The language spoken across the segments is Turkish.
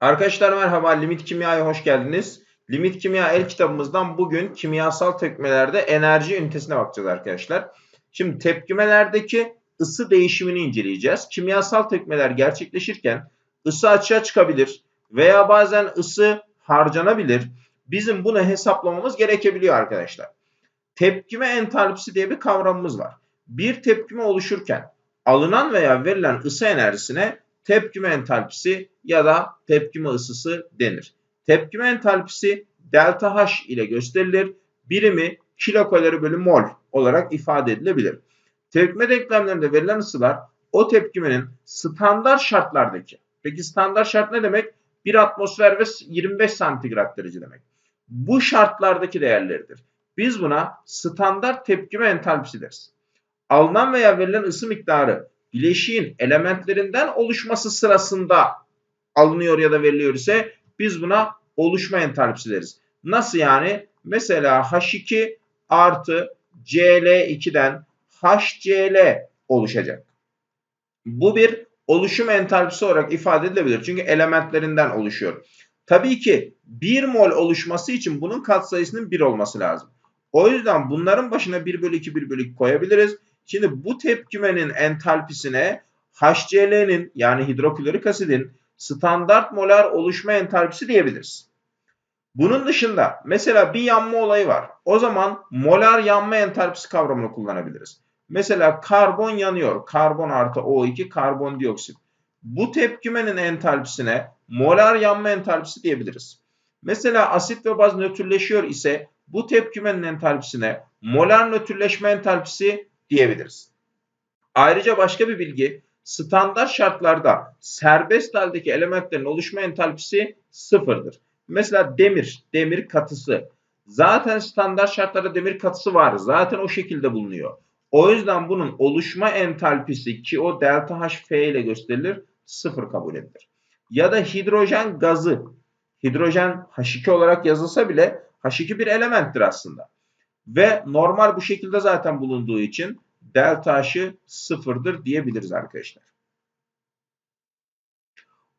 Arkadaşlar merhaba, Limit Kimya'ya hoş geldiniz. Limit Kimya el kitabımızdan bugün kimyasal tepkimelerde enerji ünitesine bakacağız arkadaşlar. Şimdi tepkimelerdeki ısı değişimini inceleyeceğiz. Kimyasal tepkimeler gerçekleşirken ısı açığa çıkabilir veya bazen ısı harcanabilir. Bizim bunu hesaplamamız gerekebiliyor arkadaşlar. Tepkime entalpisi diye bir kavramımız var. Bir tepkime oluşurken alınan veya verilen ısı enerjisine tepkime entalpisi ya da tepkime ısısı denir. Tepkime entalpisi delta H ile gösterilir. Birimi kilokalori bölü mol olarak ifade edilebilir. Tepkime denklemlerinde verilen ısılar o tepkimenin standart şartlardaki. Peki standart şart ne demek? 1 atmosfer ve 25 santigrat derece demek. Bu şartlardaki değerleridir. Biz buna standart tepkime entalpisi deriz. Alınan veya verilen ısı miktarı bileşiğin elementlerinden oluşması sırasında alınıyor ya da veriliyor ise biz buna oluşma entalpisi deriz. Nasıl yani? Mesela H2 artı Cl2'den HCl oluşacak. Bu bir oluşum entalpisi olarak ifade edilebilir. Çünkü elementlerinden oluşuyor. Tabii ki 1 mol oluşması için bunun katsayısının 1 olması lazım. O yüzden bunların başına 1 bölü 2 1 bölü 2 koyabiliriz. Şimdi bu tepkimenin entalpisine HCl'nin yani hidroklorik asidin standart molar oluşma entalpisi diyebiliriz. Bunun dışında mesela bir yanma olayı var. O zaman molar yanma entalpisi kavramını kullanabiliriz. Mesela karbon yanıyor. Karbon artı O2 karbondioksit. Bu tepkimenin entalpisine molar yanma entalpisi diyebiliriz. Mesela asit ve baz nötrleşiyor ise bu tepkimenin entalpisine molar nötrleşme entalpisi diyebiliriz. Ayrıca başka bir bilgi standart şartlarda serbest haldeki elementlerin oluşma entalpisi sıfırdır. Mesela demir, demir katısı. Zaten standart şartlarda demir katısı var. Zaten o şekilde bulunuyor. O yüzden bunun oluşma entalpisi ki o delta H F ile gösterilir sıfır kabul edilir. Ya da hidrojen gazı. Hidrojen H2 olarak yazılsa bile H2 bir elementtir aslında. Ve normal bu şekilde zaten bulunduğu için delta H'ı sıfırdır diyebiliriz arkadaşlar.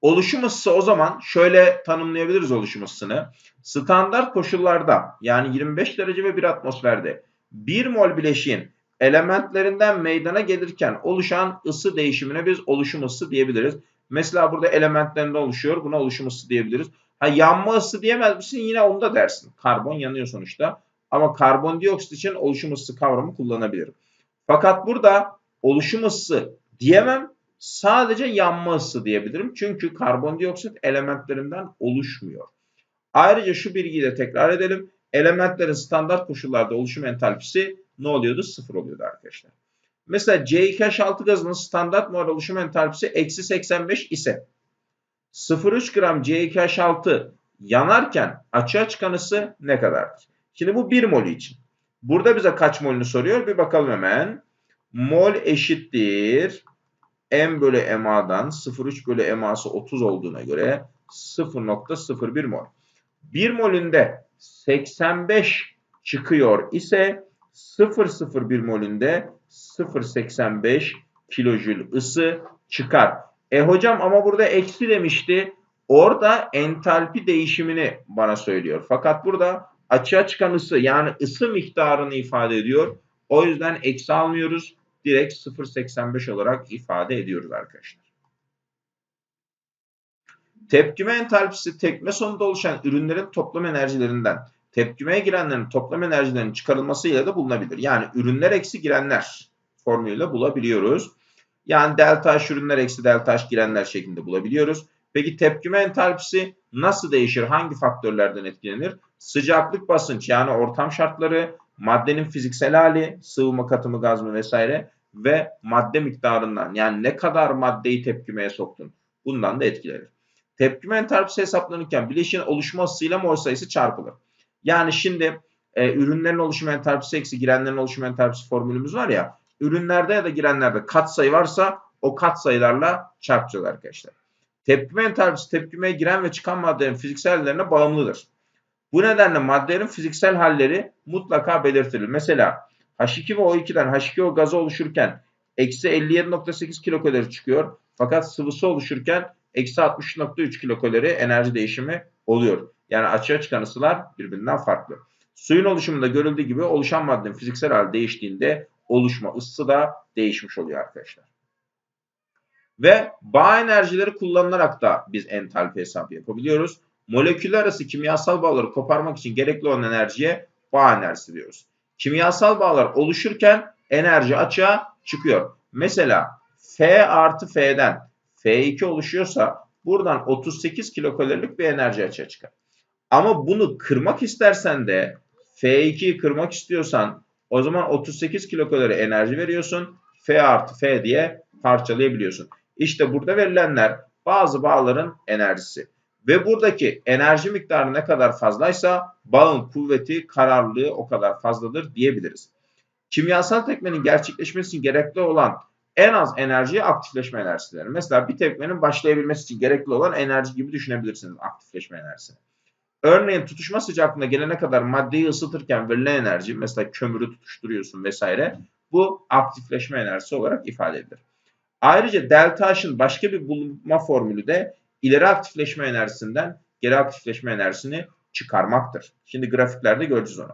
Oluşum ısısı o zaman şöyle tanımlayabiliriz oluşum ısısını. Standart koşullarda yani 25 derece ve 1 atmosferde 1 mol bileşiğin elementlerinden meydana gelirken oluşan ısı değişimine biz oluşum ısısı diyebiliriz. Mesela burada elementlerinden oluşuyor. Buna oluşum ısısı diyebiliriz. Ha yanma ısısı diyemez misin? Yine onu da dersin. Karbon yanıyor sonuçta. Ama karbondioksit için oluşum ısısı kavramı kullanabilirim. Fakat burada oluşum ısısı diyemem. Sadece yanma ısısı diyebilirim. Çünkü karbondioksit elementlerinden oluşmuyor. Ayrıca şu bilgiyi de tekrar edelim. Elementlerin standart koşullarda oluşum entalpisi ne oluyordu? Sıfır oluyordu arkadaşlar. Mesela C2H6 gazının standart mol oluşum entalpisi eksi 85 ise 0,3 gram C2H6 yanarken açığa çıkan ısı ne kadardır? Şimdi bu 1 mol için. Burada bize kaç molünü soruyor? Bir bakalım hemen. Mol eşittir. M bölü MA'dan 0,3 bölü MA'sı 30 olduğuna göre 0,01 mol. 1 molünde 85 çıkıyor ise 0,01 molünde 0,85 kilojül ısı çıkar. E hocam ama burada eksi demişti. Orada entalpi değişimini bana söylüyor. Fakat burada açığa çıkan ısı yani ısı miktarını ifade ediyor. O yüzden eksi almıyoruz. Direkt 0.85 olarak ifade ediyoruz arkadaşlar. Tepkime entalpisi tepkime sonunda oluşan ürünlerin toplam enerjilerinden tepkimeye girenlerin toplam enerjilerinin çıkarılmasıyla da bulunabilir. Yani ürünler eksi girenler formülüyle bulabiliyoruz. Yani delta H ürünler eksi delta H girenler şeklinde bulabiliyoruz. Peki tepkime entalpisi nasıl değişir? Hangi faktörlerden etkilenir? Sıcaklık, basınç yani ortam şartları, maddenin fiziksel hali, sıvı mı, katı mı, gaz mı vesaire ve madde miktarından yani ne kadar maddeyi tepkimeye soktun bundan da etkilenir. Tepkime entalpisi hesaplanırken bileşiğin oluşma ısısıyla mol sayısı çarpılır. Yani şimdi e, ürünlerin oluşum entalpisi eksi girenlerin oluşum entalpisi formülümüz var ya ürünlerde ya da girenlerde kat sayı varsa o kat sayılarla çarpacağız arkadaşlar. Tepkime entalpisi tepkimeye giren ve çıkan maddelerin fiziksel hallerine bağımlıdır. Bu nedenle maddelerin fiziksel halleri mutlaka belirtilir. Mesela H2 ve O2'den H2O gazı oluşurken eksi 57.8 kilokalori çıkıyor. Fakat sıvısı oluşurken eksi 60.3 kilokalori enerji değişimi oluyor. Yani açığa çıkan ısılar birbirinden farklı. Suyun oluşumunda görüldüğü gibi oluşan maddenin fiziksel hali değiştiğinde oluşma ısısı da değişmiş oluyor arkadaşlar. Ve bağ enerjileri kullanılarak da biz entalpi hesabı yapabiliyoruz. Moleküller arası kimyasal bağları koparmak için gerekli olan enerjiye bağ enerjisi diyoruz. Kimyasal bağlar oluşurken enerji açığa çıkıyor. Mesela F artı F'den F2 oluşuyorsa buradan 38 kilokalorilik bir enerji açığa çıkar. Ama bunu kırmak istersen de F2'yi kırmak istiyorsan o zaman 38 kilokalori enerji veriyorsun. F artı F diye parçalayabiliyorsun. İşte burada verilenler bazı bağların enerjisi. Ve buradaki enerji miktarı ne kadar fazlaysa bağın kuvveti, kararlılığı o kadar fazladır diyebiliriz. Kimyasal tepkimenin gerçekleşmesi için gerekli olan en az enerjiye aktifleşme enerjisidir. Mesela bir tepkimenin başlayabilmesi için gerekli olan enerji gibi düşünebilirsiniz aktifleşme enerjisini. Örneğin tutuşma sıcaklığına gelene kadar maddeyi ısıtırken verilen enerji mesela kömürü tutuşturuyorsun vesaire bu aktifleşme enerjisi olarak ifade edilir. Ayrıca delta H'ın başka bir bulunma formülü de ileri aktifleşme enerjisinden geri aktifleşme enerjisini çıkarmaktır. Şimdi grafiklerde göreceğiz onu.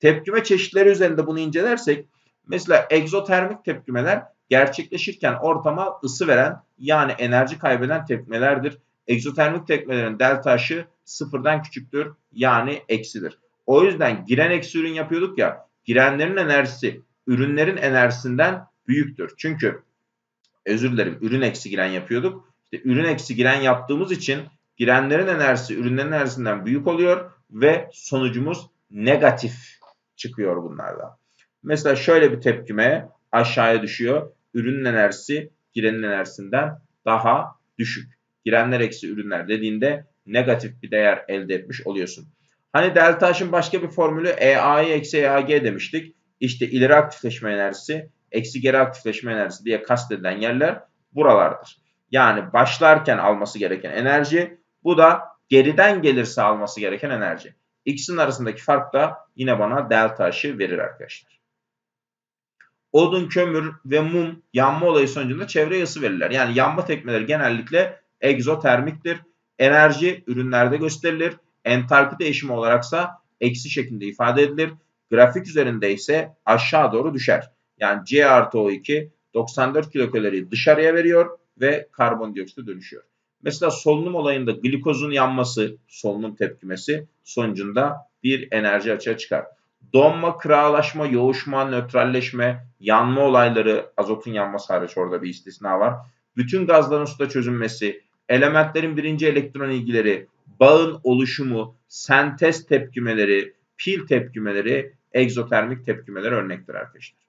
Tepkime çeşitleri üzerinde bunu incelersek mesela egzotermik tepkimeler gerçekleşirken ortama ısı veren yani enerji kaybeden tepkimelerdir. Egzotermik tepkimelerin delta H'ı sıfırdan küçüktür yani eksidir. O yüzden giren eksi ürün yapıyorduk ya girenlerin enerjisi ürünlerin enerjisinden büyüktür. Çünkü özür dilerim ürün eksi giren yapıyorduk. İşte ürün eksi giren yaptığımız için girenlerin enerjisi ürünlerin enerjisinden büyük oluyor ve sonucumuz negatif çıkıyor bunlardan. Mesela şöyle bir tepkime aşağıya düşüyor. Ürünün enerjisi girenin enerjisinden daha düşük. Girenler eksi ürünler dediğinde negatif bir değer elde etmiş oluyorsun. Hani delta H'ın başka bir formülü EA'yı eksi EAG demiştik. İşte ileri aktifleşme enerjisi eksi geri aktifleşme enerjisi diye kastedilen yerler buralardır. Yani başlarken alması gereken enerji bu da geriden gelirse alması gereken enerji. İkisinin arasındaki fark da yine bana delta H'ı verir arkadaşlar. Odun, kömür ve mum yanma olayı sonucunda çevreye ısı verirler. Yani yanma tekmeleri genellikle egzotermiktir. Enerji ürünlerde gösterilir. Entalpi değişimi olaraksa eksi şeklinde ifade edilir. Grafik üzerinde ise aşağı doğru düşer. Yani C artı O2 94 kilokaloriyi dışarıya veriyor ve karbondioksite dönüşüyor. Mesela solunum olayında glikozun yanması, solunum tepkimesi sonucunda bir enerji açığa çıkar. Donma, kıralaşma, yoğuşma, nötralleşme, yanma olayları, azotun yanması hariç orada bir istisna var. Bütün gazların suda çözünmesi, elementlerin birinci elektron ilgileri, bağın oluşumu, sentez tepkimeleri, pil tepkimeleri, egzotermik tepkimeler örnektir arkadaşlar.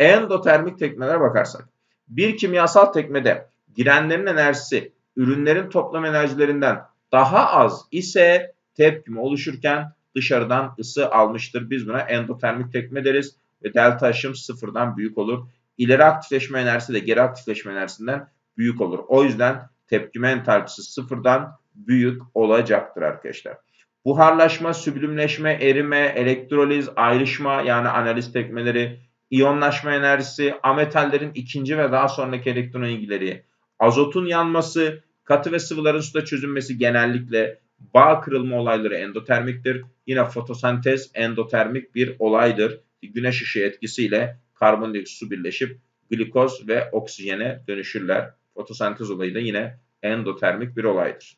Endotermik tepkimelere bakarsak, bir kimyasal tekmede girenlerin enerjisi ürünlerin toplam enerjilerinden daha az ise tepkime oluşurken dışarıdan ısı almıştır. Biz buna endotermik tepkime deriz ve delta aşım sıfırdan büyük olur. İleri aktifleşme enerjisi de geri aktifleşme enerjisinden büyük olur. O yüzden tepkime entalpisi sıfırdan büyük olacaktır arkadaşlar. Buharlaşma, süblimleşme, erime, elektroliz, ayrışma yani analiz tekmeleri, iyonlaşma enerjisi, ametallerin ikinci ve daha sonraki elektron ilgileri, azotun yanması, katı ve sıvıların suda çözünmesi genellikle bağ kırılma olayları endotermiktir. Yine fotosentez endotermik bir olaydır. Güneş ışığı etkisiyle karbondioksit su birleşip glikoz ve oksijene dönüşürler. Fotosentez olayı da yine endotermik bir olaydır.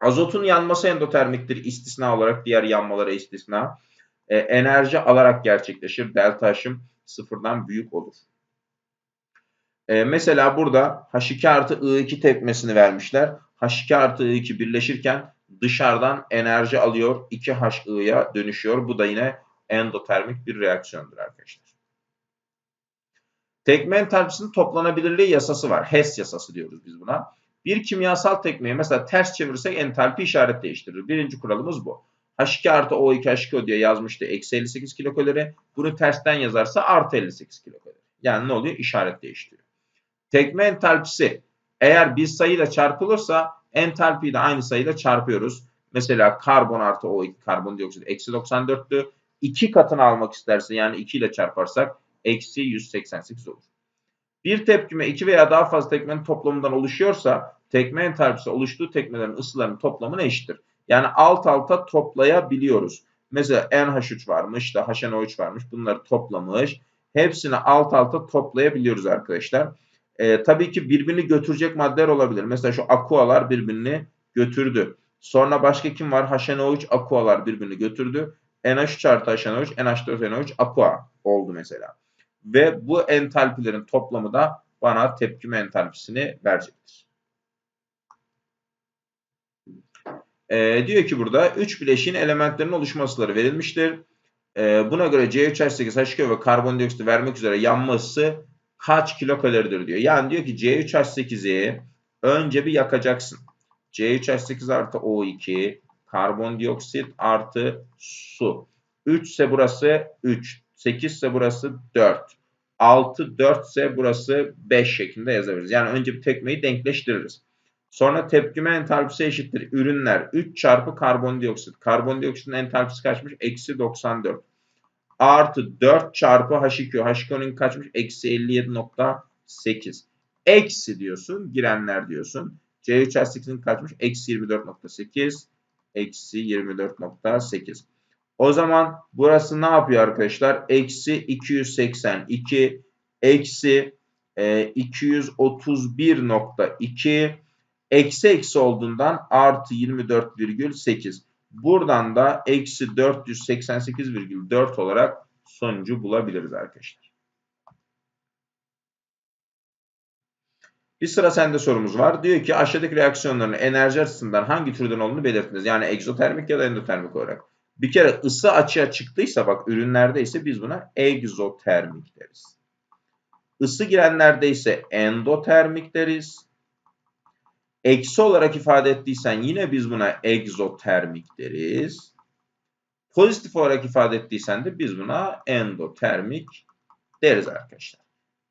Azotun yanması endotermiktir istisna olarak diğer yanmalara istisna. E, enerji alarak gerçekleşir. Delta H'ım sıfırdan büyük olur. E, mesela burada H2 artı I2 tepmesini vermişler. H2 artı I2 birleşirken dışarıdan enerji alıyor. 2HI'ya dönüşüyor. Bu da yine endotermik bir reaksiyondur arkadaşlar. Tekme entalpisinin toplanabilirliği yasası var. Hess yasası diyoruz biz buna. Bir kimyasal tekmeyi mesela ters çevirirsek entalpi işaret değiştirir. Birinci kuralımız bu. H2 artı O2 H2O diye yazmıştı. Eksi 58 kilokalori. Bunu tersten yazarsa artı 58 kilokalori. Yani ne oluyor? İşaret değiştiriyor. Tekme entalpisi eğer bir sayıyla çarpılırsa entalpiyi de aynı sayıyla çarpıyoruz. Mesela karbon artı O2 karbondioksit eksi 94'tü. 2 katını almak isterse yani 2 ile çarparsak eksi 188 olur. Bir tepkime 2 veya daha fazla tepkimenin toplamından oluşuyorsa tekme entalpisi oluştuğu tekmelerin ısılarının toplamına eşittir. Yani alt alta toplayabiliyoruz. Mesela NH3 varmış da HNO3 varmış. Bunları toplamış. Hepsini alt alta toplayabiliyoruz arkadaşlar. Ee, tabii ki birbirini götürecek maddeler olabilir. Mesela şu aqualar birbirini götürdü. Sonra başka kim var? HNO3 aqualar birbirini götürdü. NH3 artı HNO3, NH4NO3 aqua oldu mesela. Ve bu entalpilerin toplamı da bana tepkime entalpisini verecektir. Ee, diyor ki burada 3 bileşiğin elementlerinin oluşmasıları verilmiştir. Ee, buna göre C3H8, H2O ve karbondioksit vermek üzere yanma ısısı kaç kilokaloridir diyor. Yani diyor ki C3H8'i önce bir yakacaksın. C3H8 artı O2 karbondioksit artı su. 3 ise burası 3. 8 ise burası 4. 6, 4 ise burası 5 şeklinde yazabiliriz. Yani önce bir tekmeyi denkleştiririz. Sonra tepkime entalpisi eşittir. Ürünler 3 çarpı karbondioksit. Karbondioksitin entalpisi kaçmış? Eksi 94. Artı 4 çarpı H2O. H2O'nun kaçmış? Eksi 57.8. Eksi diyorsun. Girenler diyorsun. C3H8'in kaçmış? Eksi 24.8. Eksi 24.8. O zaman burası ne yapıyor arkadaşlar? Eksi 282 eksi e, 231.2 eksi eksi olduğundan artı 24,8. Buradan da eksi 488,4 olarak sonucu bulabiliriz arkadaşlar. Bir sıra sende sorumuz var. Diyor ki aşağıdaki reaksiyonların enerji açısından hangi türden olduğunu belirtiniz. Yani egzotermik ya da endotermik olarak. Bir kere ısı açığa çıktıysa bak ürünlerde ise biz buna egzotermik deriz. Isı girenlerde ise endotermik deriz. Eksi olarak ifade ettiysen yine biz buna egzotermik deriz. Pozitif olarak ifade ettiysen de biz buna endotermik deriz arkadaşlar.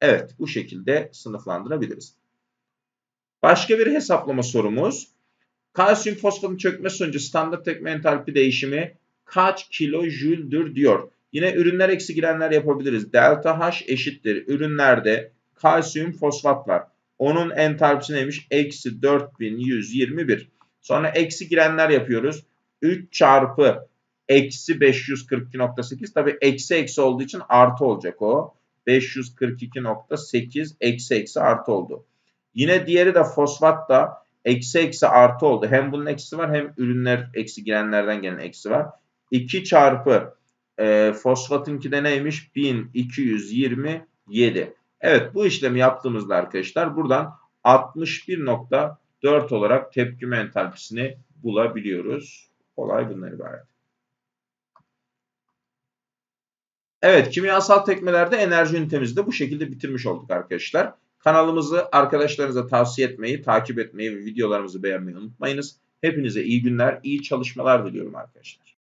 Evet bu şekilde sınıflandırabiliriz. Başka bir hesaplama sorumuz. Kalsiyum fosfatın çökme sonucu standart tekme entalpi değişimi kaç kilojüldür diyor. Yine ürünler eksi girenler yapabiliriz. Delta H eşittir. Ürünlerde kalsiyum fosfat var. Onun entalpisi neymiş? Eksi 4121. Sonra eksi girenler yapıyoruz. 3 çarpı eksi 542.8. Tabi eksi eksi olduğu için artı olacak o. 542.8 eksi eksi artı oldu. Yine diğeri de fosfat da eksi eksi artı oldu. Hem bunun eksi var hem ürünler eksi girenlerden gelen eksi var. 2 çarpı e, fosfatınki de neymiş? 1227. Evet bu işlemi yaptığımızda arkadaşlar buradan 61.4 olarak tepkime entalpisini bulabiliyoruz. Olay bunlar ibaret. Evet kimyasal tekmelerde enerji ünitemizi de bu şekilde bitirmiş olduk arkadaşlar. Kanalımızı arkadaşlarınıza tavsiye etmeyi, takip etmeyi ve videolarımızı beğenmeyi unutmayınız. Hepinize iyi günler, iyi çalışmalar diliyorum arkadaşlar.